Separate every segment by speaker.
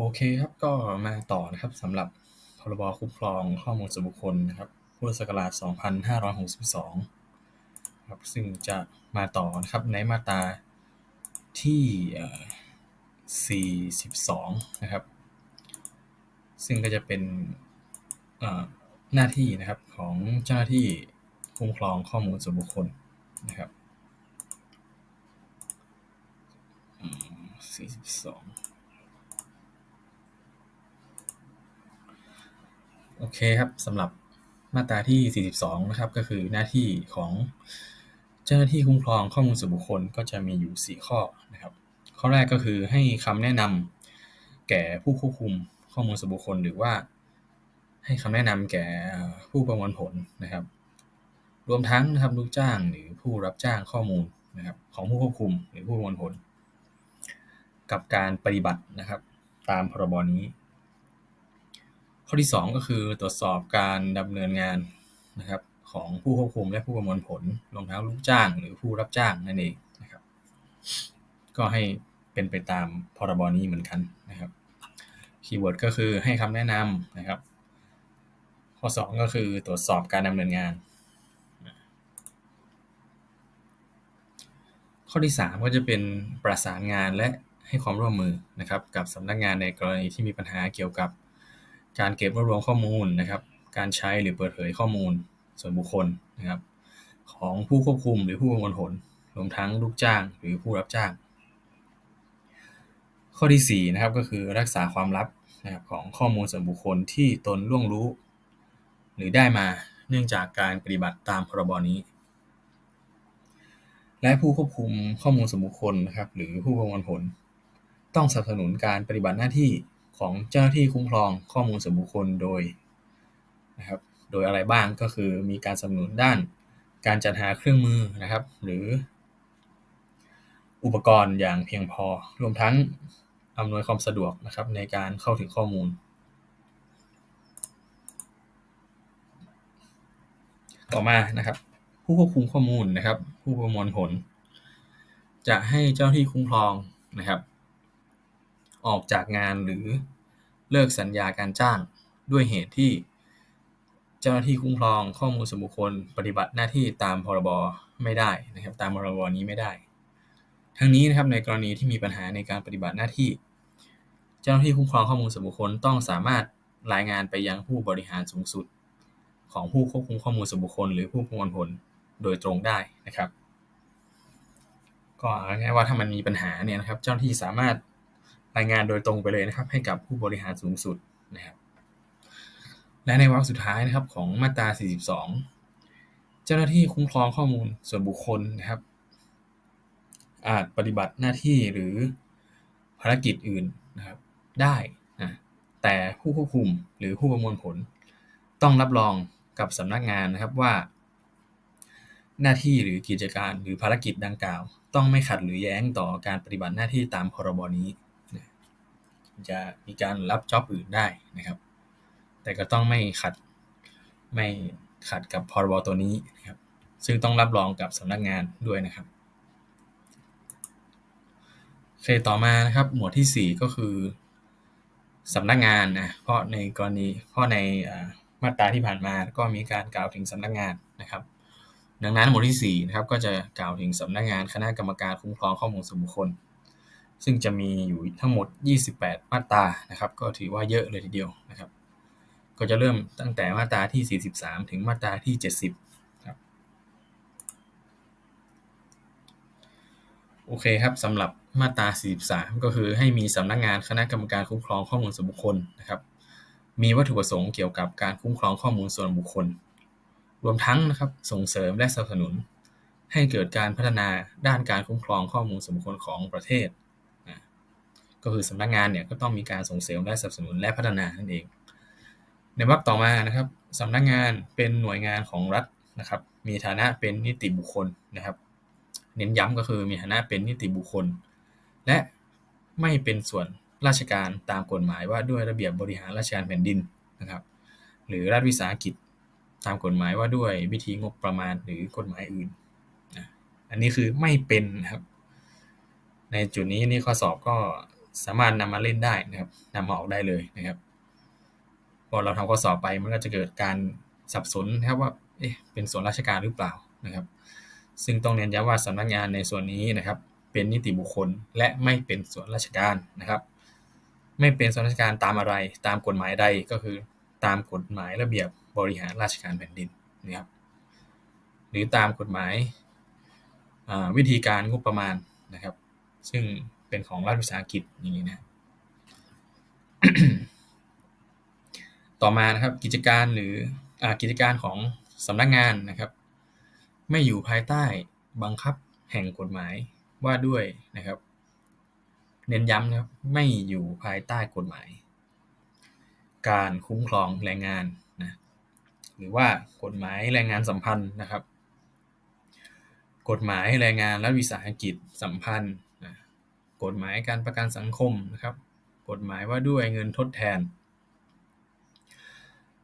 Speaker 1: โอเคครับ ก็มาต่อนะครับสำหรับพรบคุ้มครองข้อมูลส่วนบุคคลนะครับพุทธศักราช 2562 ครับซึ่งจะมาต่อนะครับในมาตราที่ 42 นะครับ ซึ่งก็จะเป็นหน้าที่นะครับของเจ้าหน้าที่คุ้มครองข้อมูลส่วนบุคคลนะครับ42 โอเคครับสำหรับมาตราที่ 42 นะครับ ก็คือหน้าที่ของเจ้าหน้าที่คุ้มครองข้อมูลส่วนบุคคลก็จะมีอยู่ 4 ข้อนะครับ ข้อแรกก็คือให้คำแนะนำแก่ผู้ควบคุมข้อมูลส่วนบุคคล หรือว่า ให้คำแนะนำแก่ผู้ประมวลผลนะครับ รวมทั้งนะครับลูกจ้างหรือผู้รับจ้างข้อมูลนะครับของผู้ควบคุมหรือผู้ประมวลผล กับการปฏิบัตินะครับ ตามพรบนี้ ข้อที่ 2 ก็คือตรวจสอบการดำเนินงานนะครับของผู้ควบคุมและผู้ประมวลผลรวมทั้งลูกจ้าง หรือผู้รับจ้างนั่นเองนะครับ ก็ให้เป็นไปตามพรบนี้เหมือนกันนะครับคีย์เวิร์ดก็คือให้คำแนะนำนะครับ ข้อ 2 ก็คือตรวจสอบการดำเนินงาน ข้อที่ 3 ก็จะเป็นประสานงานและให้ความร่วมมือนะครับ กับสำนักงานในกรณีที่มีปัญหาเกี่ยวกับ การเก็บรวบรวมข้อมูลนะครับ การใช้หรือเปิดเผยข้อมูล ส่วนบุคคลนะครับ ของผู้ควบคุมหรือผู้ประมวลผลรวมทั้งลูกจ้างหรือผู้รับจ้าง ข้อที่4นะครับก็คือรักษาความลับนะครับของข้อมูลส่วนบุคคลที่ตนล่วงรู้ หรือได้มาเนื่องจากการปฏิบัติตามพรบนี้ และผู้ควบคุมข้อมูลส่วนบุคคลนะครับหรือผู้ประมวลผล ต้องสนับสนุนการปฏิบัติหน้าที่ ของเจ้าหน้าที่คุ้มครองข้อมูลส่วนบุคคลโดยนะครับโดยอะไรบ้างก็คือมีการสนับสนุนด้านการจัดหาเครื่องมือนะครับ หรือ อุปกรณ์อย่างเพียงพอ รวมทั้งอำนวยความสะดวกนะครับในการเข้าถึงข้อมูล ต่อมานะครับ ผู้ควบคุมข้อมูลนะครับ ผู้ประมวลผล จะให้เจ้าที่คุ้มครองนะครับ ออกจากงานหรือเลิกสัญญาการจ้าง ด้วยเหตุที่ เจ้าหน้าที่คุ้มครองข้อมูลส่วนบุคคลปฏิบัติหน้าที่ตามพรบไม่ได้นะครับ ตามพรบนี้ไม่ได้ ทั้งนี้นะครับในกรณีที่มีปัญหาในการปฏิบัติหน้าที่ เจ้าหน้าที่คุ้มครองข้อมูลส่วนบุคคลต้องสามารถรายงานไปยังผู้บริหารสูงสุด ของผู้ควบคุมข้อมูลส่วนบุคคล หรือผู้ประมวลผลโดยตรงได้นะครับ ก็ง่ายว่าถ้ามันมีปัญหาเนี่ยนะครับ เจ้าหน้าที่สามารถ รายงานโดยตรงไปเลยนะครับ ให้กับผู้บริหารสูงสุดนะครับ และในวรรคสุดท้ายนะครับของมาตรา 42 เจ้าหน้าที่คุ้มครองข้อมูลส่วนบุคคลนะครับ อาจปฏิบัติหน้าที่หรือภารกิจอื่นนะครับ ได้นะแต่ผู้ควบคุมหรือผู้ประมวลผล ต้องรับรองกับสำนักงานนะครับว่า หน้าที่หรือกิจการหรือภารกิจดังกล่าว ต้องไม่ขัดหรือแย้งต่อการปฏิบัติหน้าที่ตามพรบนี้ จะมีการรับจ็อบอื่นได้นะครับ แต่ก็ต้องไม่ขัดไม่ขัดกับพรบตัวนี้นะครับ ซึ่งต้องรับรองกับสำนักงานด้วยนะครับเคต่อมานะครับ หมวดที่ 4 ก็คือสำนักงานนะ เพราะในกรณีเพราะในมาตราที่ผ่านมาก็มีการกล่าวถึงสำนักงานนะครับ ดังนั้นหมวดที่4นะครับก็จะกล่าวถึงสำนักงานคณะกรรมการคุ้มครองข้อมูลส่วนบุคคล ซึ่งจะมีอยู่ทั้งหมด 28 มาตรานะครับ ก็ถือว่าเยอะเลยทีเดียวนะครับ ก็จะเริ่มตั้งแต่มาตราที่ 43 ถึงมาตราที่ 70ครับโอเคครับสำหรับมาตรา 43 ก็คือให้มีสำนักงงานคณะกรรมการคุ้มครองข้อมูลส่วนบุคคลนะครับมีวัตถุประสงค์เกี่ยวกับการคุ้มครองข้อมูลส่วนบุคคล รวมทั้งนะครับส่งเสริมและสนับสนุน ให้เกิดการพัฒนาด้านการคุ้มครองข้อมูลส่วนบุคคลของประเทศ ก็คือสำนักงงานเนี่ยก็ต้องมีการส่งเสริมและสนับสนุนและพัฒนานั่นเอง ในวรรคต่อมานะครับสำนักงงานเป็นหน่วยงานของรัฐนะครับ มีฐานะเป็นนิติบุคคลนะครับ เน้นย้ำก็คือมีฐานะเป็นนิติบุคคล และไม่เป็นส่วนราชการตามกฎหมายว่าด้วยระเบียบบริหารราชการแผ่นดินนะครับ หรือรัฐวิสาหกิจตามกฎหมายว่าด้วยวิธีงบประมาณหรือกฎหมายอื่น อันนี้คือไม่เป็นนะครับ ในจุดนี้นี่ข้อสอบก็ สามารถนำมาเล่นได้นะครับนำมาออกได้เลยนะครับพอเราทำข้อสอบไปมันก็จะเกิดการสับสนนะครับว่าเอ๊ะเป็นส่วนราชการหรือเปล่านะครับ ซึ่งต้องเน้นย้ำว่าสำนักงานในส่วนนี้นะครับ เป็นนิติบุคคลและไม่เป็นส่วนราชการนะครับ ไม่เป็นส่วนราชการตามอะไร ตามกฎหมายใดก็คือตามกฎหมายระเบียบบริหารราชการแผ่นดินนะครับหรือตามกฎหมายวิธีการงบประมาณนะครับ ซึ่ง เป็นของรัฐวิสาหกิจอย่างนี้นะต่อมานะครับกิจการหรืออกิจการของสำนักงานนะครับ ไม่อยู่ภายใต้บังคับแห่งกฎหมายว่าด้วยนะครับ เน้นย้ำนะครับไม่อยู่ภายใต้กฎหมาย การคุ้มครองแรงงานนะหรือว่ากฎหมายแรงงานสัมพันธ์นะครับ กฎหมายแรงงานและวิสาหกิจสัมพันธ์ กฎหมายการประกันสังคมนะครับ กฎหมายว่าด้วยเงินทดแทน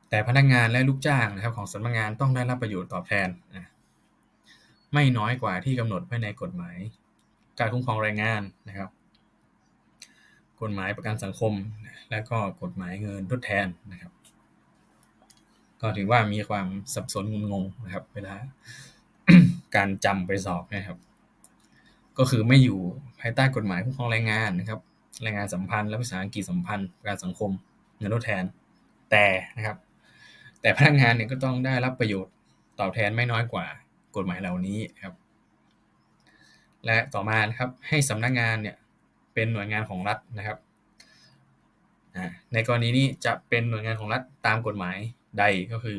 Speaker 1: แต่พนักงานและลูกจ้างนะครับของสำนักงานต้องได้รับประโยชน์ตอบแทน ไม่น้อยกว่าที่กำหนดไว้ในกฎหมาย การคุ้มครองแรงงานนะครับ กฎหมายประกันสังคม และก็กฎหมายเงินทดแทนนะครับ ก็ถือว่ามีความสับสนงุนงงนะครับ เวลาการจำไปสอบนะครับ ก็คือไม่อยู่ภายใต้กฎหมายคุ้มครองแรงงานนะครับแรงงานสัมพันธ์และวิสาหกิจสัมพันธ์ประกันสังคมเงินทดแทน แต่นะครับ แต่พนักงานเนี่ยก็ต้องได้รับประโยชน์ตอบแทนไม่น้อยกว่ากฎหมายเหล่านี้ครับ และต่อมานะครับให้สำนักงานเนี่ยเป็นหน่วยงานของรัฐนะครับในกรณีนี้จะเป็นหน่วยงานของรัฐตามกฎหมายใดก็คือ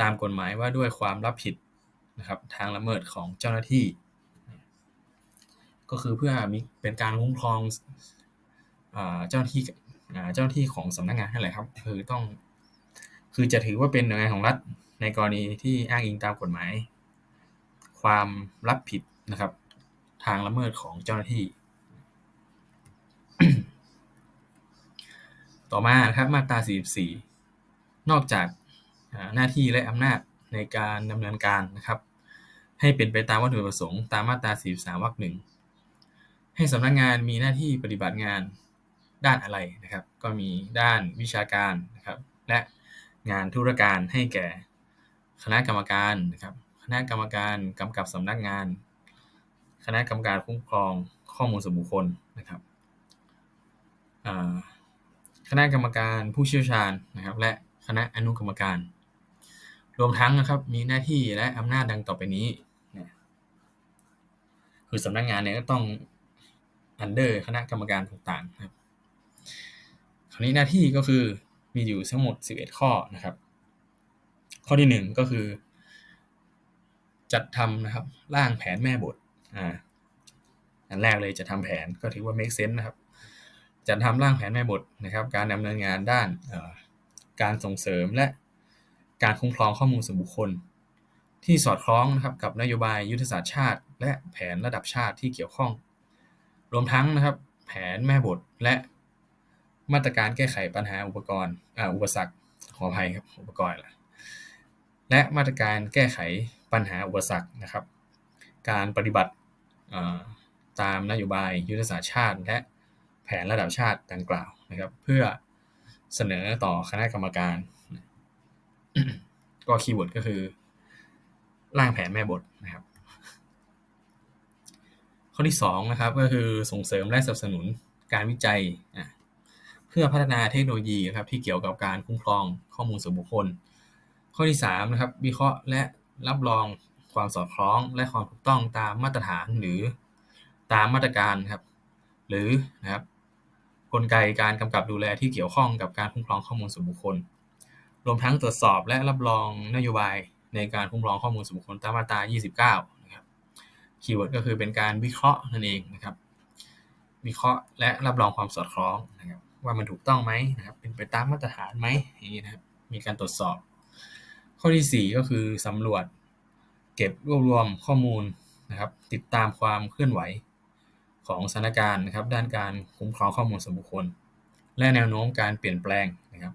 Speaker 1: ตามกฎหมายว่าด้วยความรับผิดนะครับ ทางละเมิดของเจ้าหน้าที่ ก็คือเพื่อมีเป็นการคุ้มครองเจ้าหน้าที่เจ้าหน้าที่ของสำนักงานนั่นแหละครับ คือต้อง คือจะถือว่าเป็นหน่วยงานของรัฐในกรณีที่อ้างอิงตามกฎหมาย ความรับผิดนะครับ ทางละเมิดของเจ้าหน้าที่ ต่อมาครับมาตรา 44 นอกจากหน้าที่และอำนาจในการดำเนินการนะครับ ให้เป็นไปตามวัตถุประสงค์ตามมาตรา 43วรรคหนึ่ง ให้สำนักงงานมีหน้าที่ปฏิบัติงานด้านอะไรนะครับ ก็มีด้านวิชาการนะครับและงานธุรการให้แก่คณะกรรมการนะครับ คณะกรรมการกำกับสำนักงาน คณะกรรมการคุ้มครองข้อมูลส่วนบุคคลนะครับคณะกรรมการผู้เชี่ยวชาญนะครับ และคณะอนุกรรมการ รวมทั้งนะครับมีหน้าที่และอำนาจดังต่อไปนี้ คือสำนักงานเนี่ยก็ต้อง อันเดอร์คณะกรรมการต่างๆครับ คราวนี้หน้าที่ก็คือมีอยู่ทั้งหมด 11 ข้อนะครับ ข้อที่ 1 ก็คือ จัดทำนะครับร่างแผนแม่บทอ่าอันแรกเลยจะทำแผนก็ถือว่า make sense นะครับ จัดทำร่างแผนแม่บทนะครับ การดำเนินงานด้านการส่งเสริมและการคุ้มครองข้อมูลส่วนบุคคล ที่สอดคล้องนะครับกับนโยบายยุทธศาสตร์ชาติ และแผนระดับชาติที่เกี่ยวข้อง รวมทั้งนะครับ แผนแม่บทและมาตรการแก้ไขปัญหาอุปกรณ์อ่าอุปสรรคขออภัยครับอุปกรณ์และมาตรการแก้ไขปัญหาอุปสรรคนะครับ การปฏิบัติตามนโยบายยุทธศาสตร์ชาติ และแผนระดับชาติดังกล่าวนะครับ เพื่อเสนอต่อคณะกรรมการ ก็คีย์เวิร์ดก็คือ ร่างแผนแม่บทนะครับ ข้อที่2นะครับก็คือส่งเสริมและสนับสนุนการวิจัย เพื่อพัฒนาเทคโนโลยีครับที่เกี่ยวกับการคุ้มครองข้อมูลส่วนบุคคล ข้อที่3นะครับวิเคราะห์และรับรองความสอดคล้องและความถูกต้องตามมาตรฐานหรือตามมาตรการครับหรือนะครับกลไกการกำกับดูแลที่เกี่ยวข้องกับการคุ้มครองข้อมูลส่วนบุคคล รวมทั้งตรวจสอบและรับรองนโยบายในการคุ้มครองข้อมูลส่วนบุคคลตามมาตรา 29 คีย์เวิร์ดก็คือเป็นการวิเคราะห์นั่นเองนะครับ วิเคราะห์และรับรองความสอดคล้องนะครับ ว่ามันถูกต้องไหมนะครับ เป็นไปตามมาตรฐานไหมอย่างนี้นะครับ มีการตรวจสอบ ข้อที่ 4 ก็คือสำรวจ เก็บรวบรวมข้อมูลนะครับ ติดตามความเคลื่อนไหวของสถานการณ์นะครับ ด้านการคุ้มครองข้อมูลส่วนบุคคล และแนวโน้มการเปลี่ยนแปลงนะครับ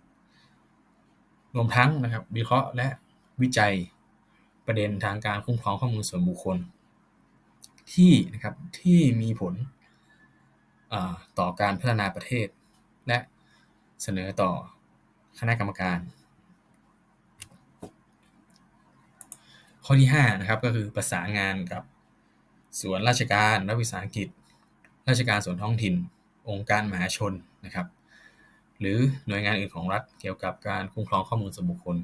Speaker 1: รวมทั้งนะครับ วิเคราะห์และวิจัยประเด็นทางการคุ้มครองข้อมูลส่วนบุคคล ที่นะครับที่มีผลต่อการพัฒนาประเทศ และเสนอต่อคณะกรรมการ ข้อที่5นะครับก็คือประสานงานกับส่วนราชการรัฐวิสาหกิจ ราชการส่วนท้องถิ่น องค์การมหาชนนะครับ หรือหน่วยงานอื่นของรัฐเกี่ยวกับการคุ้มครองข้อมูลส่วนบุคคล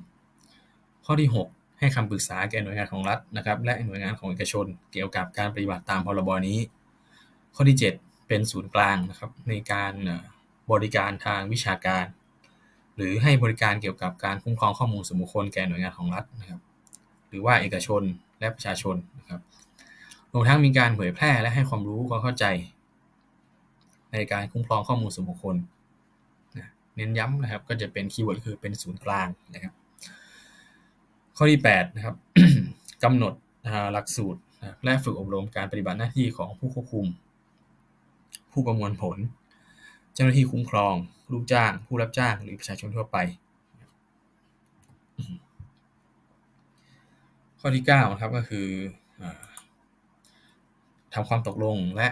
Speaker 1: ข้อที่ 6 ให้คำปรึกษาแก่หน่วยงานของรัฐนะครับ และหน่วยงานของเอกชน เกี่ยวกับการปฏิบัติตามพรบนี้ ข้อที่ 7 เป็นศูนย์กลางนะครับในการบริการทางวิชาการ หรือให้บริการเกี่ยวกับการคุ้มครองข้อมูลส่วนบุคคลแก่หน่วยงานของรัฐนะครับหรือว่าเอกชนและประชาชนนะครับรวมทั้งมีการเผยแพร่และให้ความรู้ความเข้าใจ ในการคุ้มครองข้อมูลส่วนบุคคล เน้นย้ำนะครับก็จะเป็นคีย์เวิร์ดคือเป็นศูนย์กลางนะครับ ข้อที่8นะครับกำหนดหลักสูตรและฝึกอบรมการปฏิบัติหน้าที่ของผู้ควบคุม ผู้ประมวลผล เจ้าหน้าที่คุ้มครอง ลูกจ้าง ผู้รับจ้าง หรือประชาชนทั่วไป ข้อที่9นะครับก็คือทำความตกลงและ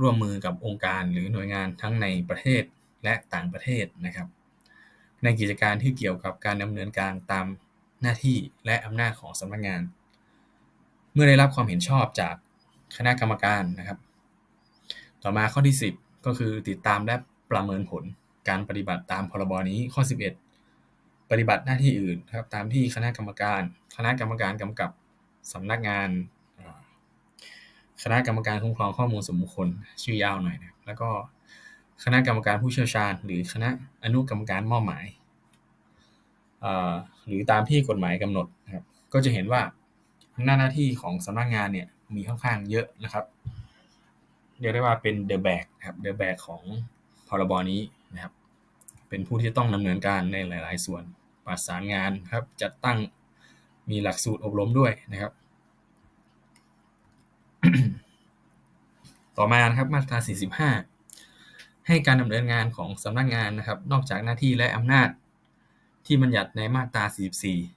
Speaker 1: ร่วมมือกับองค์การหรือหน่วยงานทั้งในประเทศและต่างประเทศนะครับ ในกิจการที่เกี่ยวกับการดำเนินการตาม หน้าที่และอำนาจของสำนักงาน เมื่อได้รับความเห็นชอบจากคณะกรรมการนะครับ ต่อมาข้อที่ 10 ก็คือติดตามและประเมินผลการปฏิบัติตามพรบนี้ข้อ 11 ปฏิบัติหน้าที่อื่นครับตามที่คณะกรรมการ คณะกรรมการกำกับสำนักงานคณะกรรมการคุ้มครองข้อมูลส่วนบุคคลชื่อยาวหน่อยนะแล้วก็คณะกรรมการผู้เชี่ยวชาญ หรือคณะอนุกรรมการมอบหมาย หรือตามที่กฎหมายกำหนดนะครับก็จะเห็นว่าอำนาจหน้าที่ของสำนักงานเนี่ยมีค่อนข้างเยอะนะครับเรียกได้ว่าเป็นเดอะแบกครับเดอะแบกของพรบนี้นะครับ เป็นผู้ที่ต้องดำเนินการในหลาย ๆ ส่วนประสานงานครับจัดตั้งมีหลักสูตรอบรมด้วยนะครับ ต่อมานะครับมาตรา 45 ให้การดำเนินงานของสำนักงงานนะครับ นอกจากหน้าที่และอำนาจ ที่บัญญัติในมาตรา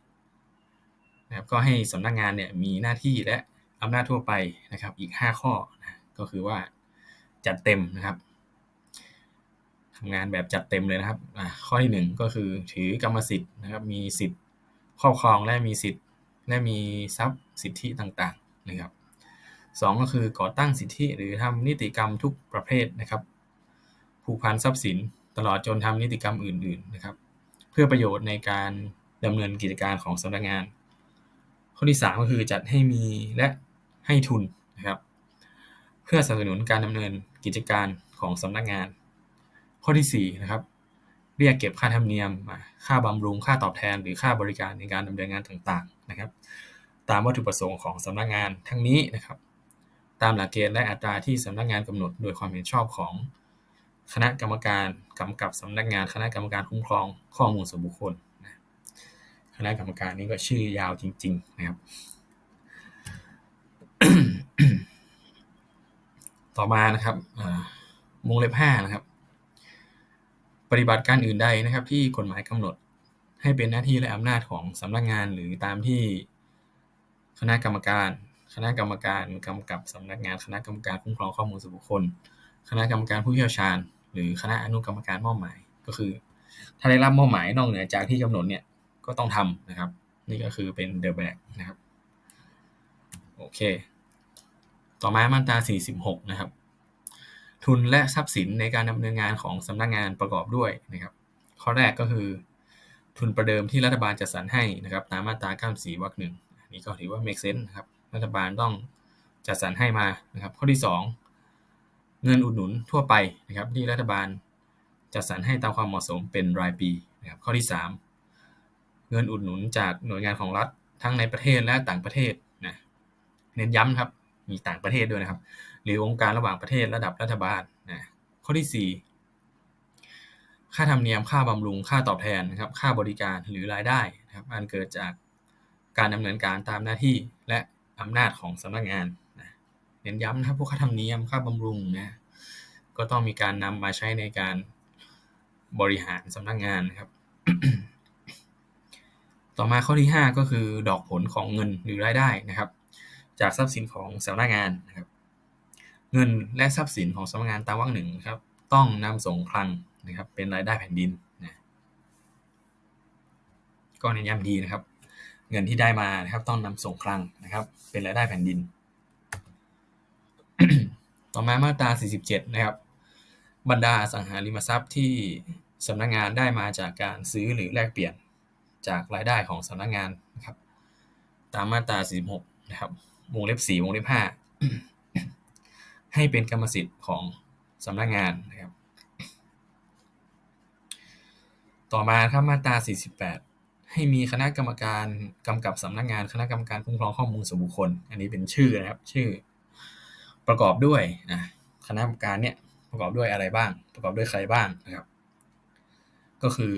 Speaker 1: 44 นะครับ ก็ให้สำนักงงานเนี่ยมีหน้าที่และอำนาจทั่วไปนะครับอีก 5 ข้อนะก็คือว่าจัดเต็มนะครับทำงานแบบจัดเต็มเลยนะครับข้อที่ 1 ก็คือถือกรรมสิทธิ์นะครับมีสิทธิ์ครอบครองและมีสิทธิ์และมีทรัพย์สิทธิต่างๆนะครับสก็คือก่อตั้งสิทธิหรือทำนิติกรรมทุกประเภทนะครับ ผูกพันทรัพย์สินตลอดจนทำนิติกรรมอื่น ๆนะครับ เพื่อประโยชน์ในการดำเนินกิจการของสำนักงาน ข้อที่ 3 ก็คือจัดให้มีและให้ทุนนะครับ เพื่อสนับสนุนการดำเนินกิจการของสำนักงาน ข้อที่4นะครับเรียกเก็บค่าธรรมเนียม ค่าบำรุง ค่าตอบแทน หรือค่าบริการในการดำเนินงานต่างๆ นะครับ ตามวัตถุประสงค์ของสำนักงานทั้งนี้นะครับ ตามหลักเกณฑ์และอัตราที่สำนักงานกำหนด โดยความเห็นชอบของ คณะกรรมการกำกับสำนักงานคณะกรรมการคุ้มครองข้อมูลส่วนบุคคลนะคณะกรรมการนี้ก็ชื่อยาวจริง ๆ นะครับ ต่อมานะครับวงเล็บห้านะครับ ปฏิบัติการอื่นใดนะครับ ที่กฎหมายกำหนดให้เป็นหน้าที่และอำนาจของสำนักงานหรือตามที่คณะกรรมการ คณะกรรมการกำกับสำนักงานคณะกรรมการคุ้มครองข้อมูลส่วนบุคคล คณะกรรมการผู้เชี่ยวชาญ หรือคณะอนุกรรมการมอบหมาย ก็คือ ถ้าได้รับมอบหมายนอกเหนือจากที่กำหนดเนี่ยก็ต้องทำนะครับ นี่ก็คือเป็นเดอะแบกนะครับโอเค ต่อมามาตรา 46 นะครับ ทุนและทรัพย์สินในการดำเนินงานของสำนักงงานประกอบด้วยนะครับ ข้อแรกก็คือ ทุนประเดิมที่รัฐบาลจัดสรรให้นะครับตามมาตรา 94วรรคหนึ่งนี่ก็ถือว่า make sense นะครับรัฐบาลต้องจัดสรรให้มานะครับ ข้อที่ 2 เงินอุดหนุนทั่วไปนะครับที่รัฐบาลจัดสรรให้ตามความเหมาะสมเป็นรายปีนะครับข้อที่ 3 เงินอุดหนุนจากหน่วยงานของรัฐทั้งในประเทศและต่างประเทศนะเน้นย้ำครับมีต่างประเทศด้วยนะครับ หรือองค์การระหว่างประเทศระดับรัฐบาลนะข้อที่ 4 ค่าธรรมเนียมค่าบำรุงค่าตอบแทนนะครับค่าบริการหรือรายได้นะครับอันเกิดจากการดำเนินการตามหน้าที่และอำนาจของสำนักงาน เน้นย้ำนะครับพวกค่าธรรมเนียมค่าบำรุงนะก็ต้องมีการนำมาใช้ในการบริหารสำนักงงานนะครับ ต่อมาข้อที่ 5 ก็คือดอกผลของเงินหรือรายได้นะครับ จากทรัพย์สินของสำนักงงานนะครับ เงินและทรัพย์สินของสำนักงานตามวรรคหนึ่งครับ ต้องนำส่งคลังนะครับ เป็นรายได้แผ่นดินนะก็เน้นย้ำดีนะครับ เงินที่ได้มานะครับ ต้องนำส่งคลังนะครับ เป็นรายได้แผ่นดิน ต่อมามาตรา 47 นะครับ บรรดาสังหาริมทรัพย์ที่สำนักงานได้มาจากการซื้อหรือแลกเปลี่ยนจากรายได้ของสำนักงานนะครับ ตามมาตรา 46 นะครับ วงเล็บ 4 วงเล็บ 5 ให้เป็นกรรมสิทธิ์ของสำนักงานนะครับ ต่อมาครับมาตรา 48ให้มีคณะกรรมการกำกับสำนักงานคณะกรรมการคุ้มครองข้อมูลส่วนบุคคล อันนี้เป็นชื่อนะครับ ชื่อ ประกอบด้วยนะคณะกรรมการเนี่ยประกอบด้วยอะไรบ้าง ประกอบด้วยใครบ้างนะครับ ก็คือ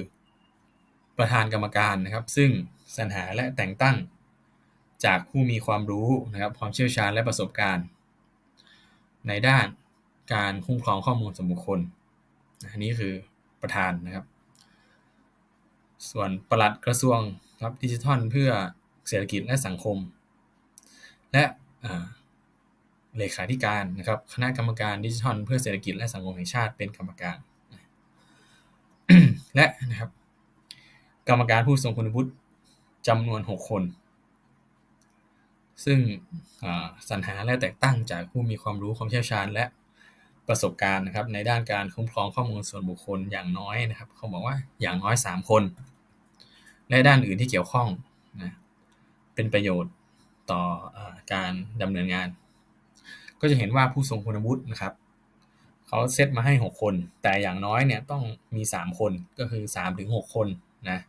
Speaker 1: ประธานกรรมการนะครับ ซึ่งสรรหาและแต่งตั้งจากผู้มีความรู้นะครับ ความเชี่ยวชาญและประสบการณ์ ในด้านการคุ้มครองข้อมูลส่วนบุคคลอันนี้คือประธานนะครับ ส่วนประหลัดกระทรวงครับดิจิทัลเพื่อเศรษฐกิจและสังคม และ เลขาธิการนะครับ คณะกรรมการดิจิทัลเพื่อเศรษฐกิจและสังคมแห่งชาติเป็นกรรมการ และนะครับ กรรมการผู้ทรงคุณวุฒิจำนวน 6 คน ซึ่งสรรหาและแต่งตั้งจากผู้มีความรู้ความเชี่ยวชาญและประสบการณ์นะครับในด้านการคุ้มครองข้อมูลส่วนบุคคลอย่างน้อยนะครับ เขาบอกว่าอย่างน้อย 3 คน และด้านอื่นที่เกี่ยวข้องนะเป็นประโยชน์ต่ออการดำเนินงาน ก็จะเห็นว่าผู้ทรงคุณวุฒินะครับเขาเซตมาให้ 6 คน แต่อย่างน้อยเนี่ยต้องมี 3 คนก็คือ3ถึง6คนนะ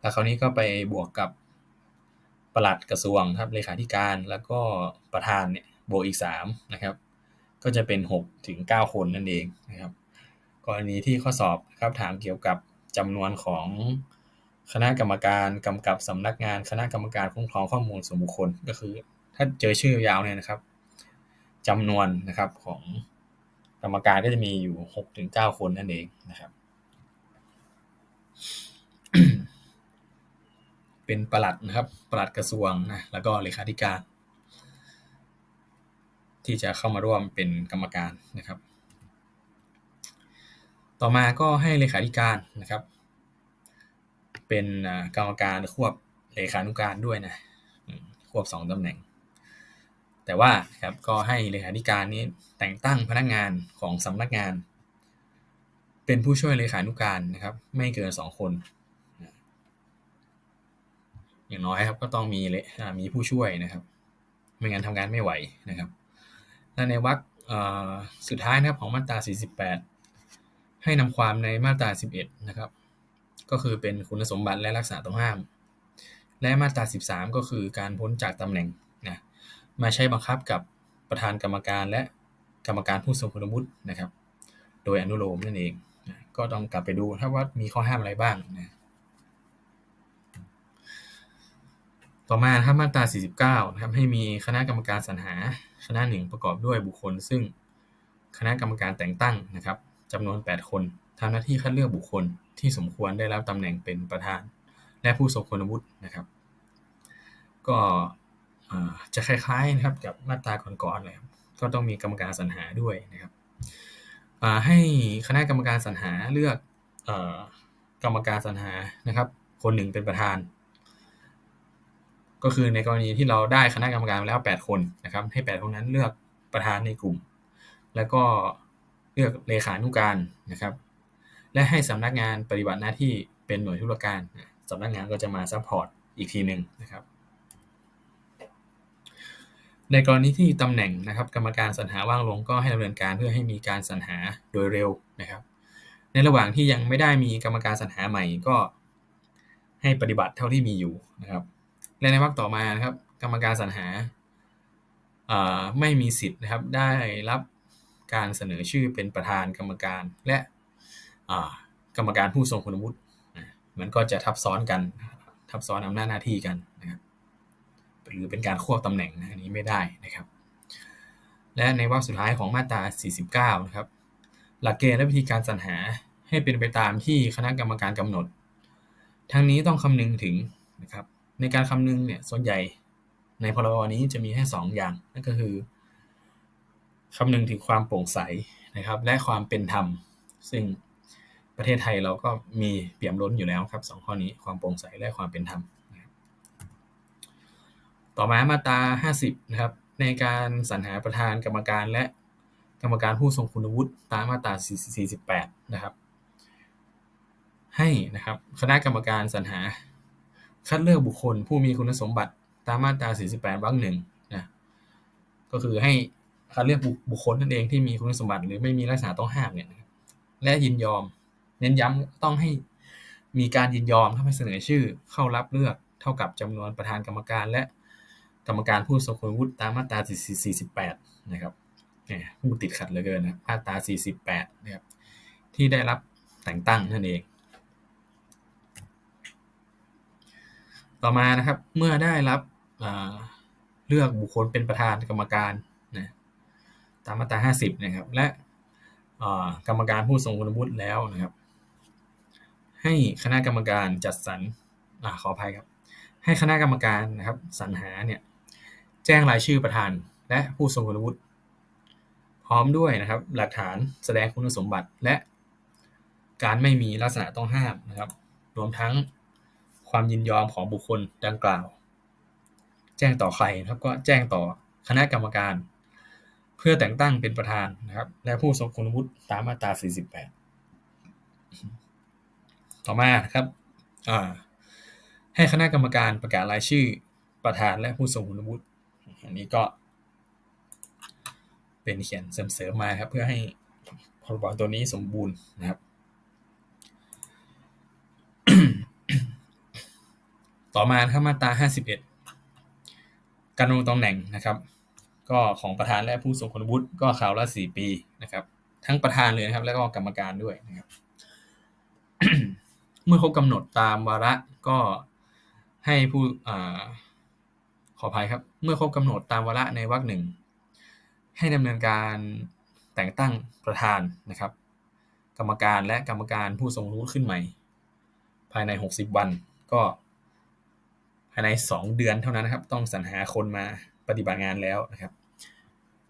Speaker 1: แล้วคราวนี้ก็ไปบวกกับปลัดกระทรวงครับเลขาธิการแล้วก็ประธานเนี่ยบวกอีก3นะครับก็จะเป็น6ถึง9คนนั่นเองนะครับกรณีที่ข้อสอบครับถามเกี่ยวกับจำนวนของคณะกรรมการกำกับสำนักงานคณะกรรมการคุ้มครองข้อมูลส่วนบุคคลก็คือ ถ้าเจอชื่อยาวเนี่ยนะครับ จำนวนนะครับของกรรมการก็จะมีอยู่หกถึงเก้าคนนั่นเองนะครับ เป็นประหลัดนะครับประหลัดกระทรวงนะแล้วก็เลขาธิการ ที่จะเข้ามาร่วมเป็นกรรมการนะครับ ต่อมาก็ให้เลขาธิการนะครับ เป็นกรรมการควบเลขานุการด้วยนะควบสองตำแหน่ง แต่ว่าครับก็ให้เลขาธิการนี้แต่งตั้งพนักงานของสำนักงาน เป็นผู้ช่วยเลขานุการนะครับ ไม่เกินสองคน อย่างน้อยครับก็ต้องมีเลมีผู้ช่วยนะครับ ไม่งั้นทำงานไม่ไหวนะครับและในวรรคสุดท้ายนะครับของมาตรา 48 ให้นำความในมาตรา 11 นะครับ ก็คือเป็นคุณสมบัติและรักษาต้องห้าม และมาตรา 13 ก็คือการพ้นจากตำแหน่ง มาใช้บังคับกับประธานกรรมการและกรรมการผู้ทรงคุณวุฒินะครับ โดยอนุโลมนั่นเองนะก็ต้องกลับไปดูถ้าว่ามีข้อห้ามอะไรบ้างนะต่อมาครับมาตรา 49นะครับให้มีคณะกรรมการสรรหาคณะหนึ่งประกอบด้วยบุคคล ซึ่งคณะกรรมการแต่งตั้งนะครับจำนวน 8 คนทำหน้าที่คัดเลือกบุคคลที่สมควรได้รับตำแหน่งเป็นประธาน และผู้ทรงคุณวุฒินะครับ ก็ จะคล้ายๆนะครับกับมาตราก่อนๆเลยครับก็ต้องมีกรรมการสรรหาด้วยนะครับให้คณะกรรมการสรรหาเลือกกรรมการสรรหานะครับ คนหนึ่งเป็นประธาน ก็คือในกรณีที่เราได้คณะกรรมการแล้ว 8 คนนะครับ ให้ 8 คนนั้นเลือกประธานในกลุ่ม แล้วก็เลือกเลขานุการนะครับ และให้สำนักงานปฏิบัติหน้าที่เป็นหน่วยธุรการสำนักงานก็จะมาซัพพอร์ตอีกทีหนึ่งนะครับ ในกรณีที่ตำแหน่งนะครับ กรรมการสรรหาว่างลงก็ให้ดำเนินการเพื่อให้มีการสรรหาโดยเร็วนะครับ ในระหว่างที่ยังไม่ได้มีกรรมการสรรหาใหม่ก็ ให้ปฏิบัติเท่าที่มีอยู่นะครับ และในวรรคต่อมานะครับ กรรมการสรรหาไม่มีสิทธิ์นะครับ ได้รับการเสนอชื่อเป็นประธานกรรมการและกรรมการผู้ทรงคุณวุฒิมันก็จะทับซ้อนกัน ทับซ้อนอำนาจหน้าที่กันนะครับ หรือเป็นการควบตำแหน่งนะอันนี้ไม่ได้นะครับ และในวรรคสุดท้ายของมาตรา 49 นะครับ หลักเกณฑ์และวิธีการสรรหาให้เป็นไปตามที่คณะกรรมการกำหนด ทั้งนี้ต้องคำนึงถึงนะครับ ในการคำนึงเนี่ยส่วนใหญ่ในพรบนี้จะมีแค่2อย่าง นั่นก็คือคำนึงถึงความโปร่งใสนะครับ และความเป็นธรรม ซึ่งประเทศไทยเราก็มีเปี่ยมล้นอยู่แล้วครับสองข้อนี้ความโปร่งใสและความเป็นธรรม ต่อมามาตรา 50 นะครับ ในการสรรหาประธานกรรมการและกรรมการผู้ทรงคุณวุฒิตามมาตรา 48 นะครับ ให้นะครับคณะกรรมการสรรหาคัดเลือกบุคคลผู้มีคุณสมบัติตามมาตรา 48 วรรคหนึ่งนะก็คือให้คัดเลือกบุคคลนั่นเองที่มีคุณสมบัติ หรือไม่มีลักษณะต้องห้ามเนี่ยและยินยอม เน้นย้ำต้องให้มีการยินยอมถ้าไม่เสนอชื่อเข้ารับเลือกเท่ากับจำนวนประธานกรรมการและ กรรมการผู้ทรงคุณวุฒิตามมาตรา48นะครับเนี่ยผู้ติดขัดเหลือเกินนะมาตรา48นะครับที่ได้รับแต่งตั้งนั่นเอง ต่อมานะครับเมื่อได้รับเลือกบุคคลเป็นประธานกรรมการนะตามมาตรา50นะครับและกรรมการผู้ทรงคุณวุฒิแล้วนะครับ ให้คณะกรรมการจัดสรรอขออภัยครับ ให้คณะกรรมการนะครับสรรหาเนี่ย แจ้งรายชื่อประธาน และผู้ทรงคุณวุฒิพร้อมด้วยนะครับ หลักฐานแสดงคุณสมบัติและ การไม่มีลักษณะต้องห้ามนะครับ รวมทั้งความยินยอมของบุคคลดังกล่าว แจ้งต่อใครนะครับก็แจ้งต่อคณะกรรมการ เพื่อแต่งตั้งเป็นประธานนะครับ และผู้ทรงคุณวุฒิตามมาตรา 48 ต่อมาครับให้คณะกรรมการประกาศรายชื่อประธานและผู้ทรงคุณวุฒิ อันนี้ก็เป็นเขียนเสริมๆมาครับเพื่อให้พรบตัวนี้สมบูรณ์นะครับ ต่อมาครับมาตรา 51 การลงตำแหน่งนะครับ ก็ของประธานและผู้ทรงคุณวุฒิก็ข่าวละ 4 ปีนะครับ ทั้งประธานเลยนะครับ แล้วก็กรรมการด้วยนะครับ เมื่อครบกำหนดตามวาระก็ให้ผู้ ขออภัยครับ เมื่อครบกำหนดตามวาระในวรรคหนึ่ง ให้ดำเนินการแต่งตั้งประธานนะครับ กรรมการและกรรมการผู้ทรงรู้ขึ้นใหม่ ภายใน 60 วันก็ภายใน 2 เดือนเท่านั้นนะครับ ต้องสรรหาคนมาปฏิบัติงานแล้วนะครับ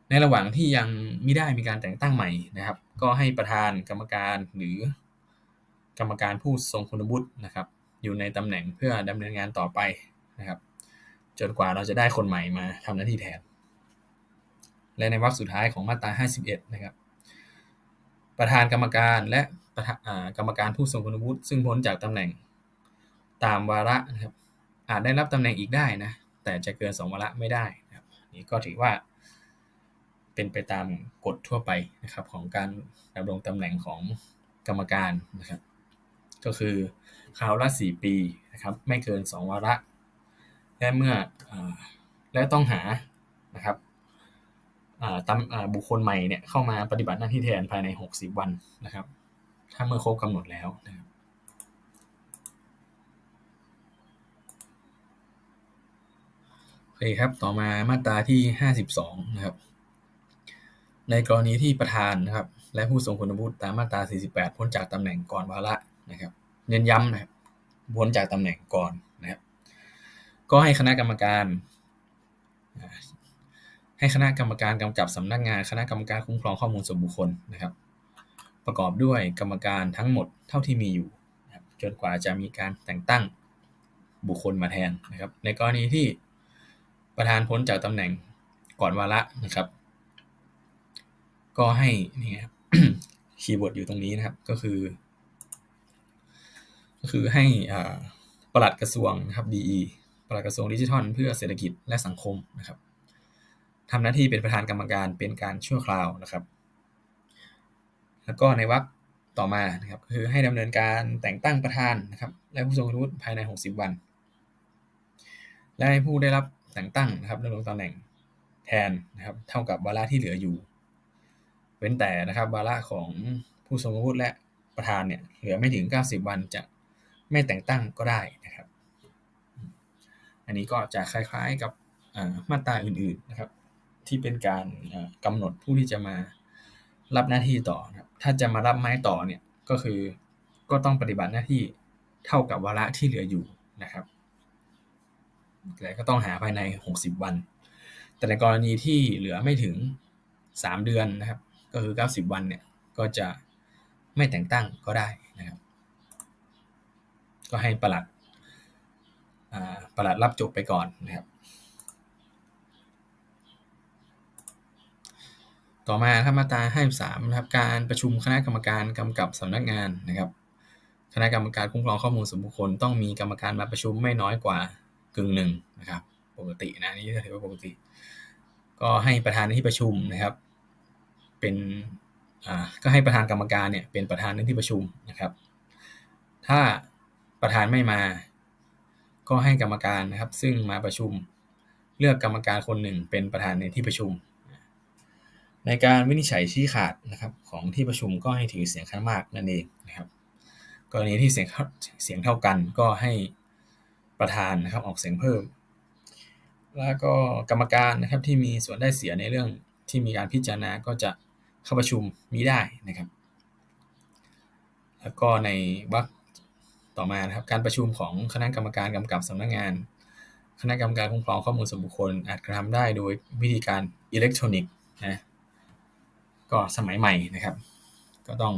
Speaker 1: ในระหว่างที่ยังไม่ได้มีการแต่งตั้งใหม่นะครับ ก็ให้ประธานกรรมการหรือกรรมการผู้ทรงคุณวุฒินะครับ อยู่ในตำแหน่งเพื่อดำเนินงานต่อไปนะครับ จนกว่าเราจะได้คนใหม่มาทำหน้าที่แทน และในวรรคสุดท้ายของมาตรา 51 นะครับ ประธานกรรมการและกรรมการผู้ทรงคุณวุฒิซึ่งพ้นจากตำแหน่งตามวาระนะครับ อาจได้รับตำแหน่งอีกได้นะ แต่จะเกิน2วาระไม่ได้นะครับ นี่ก็ถือว่า เป็นไปตามกฎทั่วไปนะครับ ของการดำรงตำแหน่งของกรรมการนะครับ ก็คือคราวละ4ปีนะครับ ไม่เกิน 2 วาระ และเมื่ออและต้องหานะครับตามบุคคลใหม่เนี่ยเข้ามาปฏิบัติหน้าที่แทนภายใน 60 วันนะครับ ถ้าเมื่อครบกำหนดแล้วนะครับโอเคครับ ต่อมามาตราที่ 52 นะครับ ในกรณีที่ประธานนะครับ และผู้ทรงคุณวุฒิตามมาตรา 48 พ้นจากตำแหน่งก่อนวาระนะครับ เน้นย้ำนะครับพ้นจากตำแหน่งก่อน ก็ให้คณะกรรมการ ให้คณะกรรมการกำกับสำนักงานคณะกรรมการคุ้มครองข้อมูลส่วนบุคคลนะครับ ประกอบด้วยกรรมการทั้งหมดเท่าที่มีอยู่นะจนกว่าจะมีการแต่งตั้งบุคคลมาแทนนะครับ ในกรณีที่ประธานพ้นจากตำแหน่งก่อนวาระนะครับ ก็ให้นี่ครับคีย์เวิร์ดอยู่ตรงนี้นะครับก็คือ ก็คือให้ปลัดกระทรวงนะครับ DE ปลัดกระทรวงดิจิทัล เพื่อเศรษฐกิจและสังคมนะครับทำหน้าที่เป็นประธานกรรมการเป็นการชั่วคราวนะครับ แล้วก็ในวรรคต่อมานะครับคือให้ดำเนินการแต่งตั้งประธานนะครับ และผู้ทรงคุณวุฒิภายใน 60 วัน และให้ผู้ได้รับแต่งตั้งนะครับดำรงตำแหน่งแทนนะครับ เท่ากับวาระที่เหลืออยู่ เว้นแต่นะครับวาระของผู้ทรงคุณวุฒิและประธานเนี่ยเหลือไม่ถึง 90 วันจะไม่แต่งตั้งก็ได้นะครับ อันนี้ก็จะคล้ายๆกับมาตราอื่นๆนะครับ ที่เป็นการกำหนดผู้ที่จะมารับหน้าที่ต่อครับถ้าจะมารับไม้ต่อเนี่ยก็คือก็ต้องปฏิบัติหน้าที่เท่ากับวาระที่เหลืออยู่นะครับแต่ก็ต้องหาภายใน 60 วัน แต่ในกรณีที่เหลือไม่ถึง 3 เดือนนะครับ ก็คือ 90 วันเนี่ยก็จะไม่แต่งตั้งก็ได้นะครับ ก็ให้ประหลัด ประหลัดรับจบไปก่อนนะครับ ต่อมาครับมาตรา53นะครับการประชุมคณะกรรมการกำกับสำนักงานนะครับคณะกรรมการคุ้มครองข้อมูลส่วนบุคคลต้องมีกรรมการมาประชุมไม่น้อยกว่ากึ่งหนึ่งนะครับ ปกตินะนี่ถือว่าปกติ ก็ให้ประธานในที่ประชุมนะครับ เป็นก็ให้ประธานกรรมการเนี่ยเป็นประธานในที่ประชุมนะครับ ถ้าประธานไม่มา ก็ให้กรรมการนะครับ ซึ่งมาประชุม เลือกกรรมการคนหนึ่งเป็นประธานในที่ประชุม ในการวินิจฉัยชี้ขาดนะครับของที่ประชุมก็ให้ถือเสียงข้างมากนั่นเองนะครับ กรณีที่เสียงเสียงเท่ากันก็ให้ประธานนะครับออกเสียงเพิ่ม แล้วก็กรรมการนะครับที่มีส่วนได้เสียในเรื่องที่มีการพิจารณาก็จะเข้าประชุมมีได้นะครับ แล้วก็ในวรรค ต่อมานะครับการประชุมของคณะกรรมการกำกับสำนักงงาน คณะกรรมการคุ้มครองข้อมูลส่วนบุคคลอาจกระทำได้โดยวิธีการอิเล็กทรอนิกส์นะก็สมัยใหม่นะครับ ก็ต้อง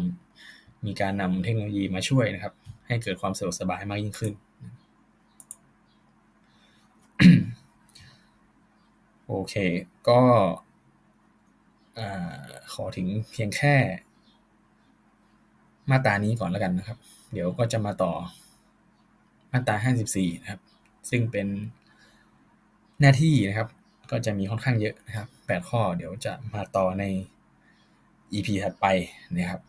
Speaker 1: มีการนำเทคโนโลยีมาช่วยนะครับ ให้เกิดความสะดวกสบายมากยิ่งขึ้นโอเค ก็ขอถึงเพียงแค่มาตรานี้ก่อนแล้วกันนะครับ เดี๋ยวก็จะมาต่อมาตรา54 นะครับ ซึ่งเป็นหน้าที่นะครับ ก็จะมีค่อนข้างเยอะนะครับ 8 ข้อเดี๋ยวจะมาต่อใน EP ถัดไปนะครับ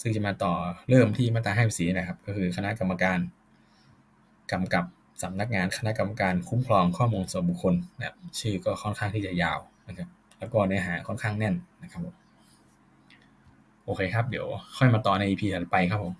Speaker 1: ซึ่งจะมาต่อเริ่มที่มาตรา54 นะครับ ก็คือคณะกรรมการกำกับสำนักงานคณะกรรมการคุ้มครองข้อมูลส่วนบุคคลนะครับชื่อก็ค่อนข้างที่จะยาวนะครับ แล้วก็เนื้อหาค่อนข้างแน่นนะครับผม โอเคครับ เดี๋ยวค่อยมาต่อใน EP ถัดไปครับผม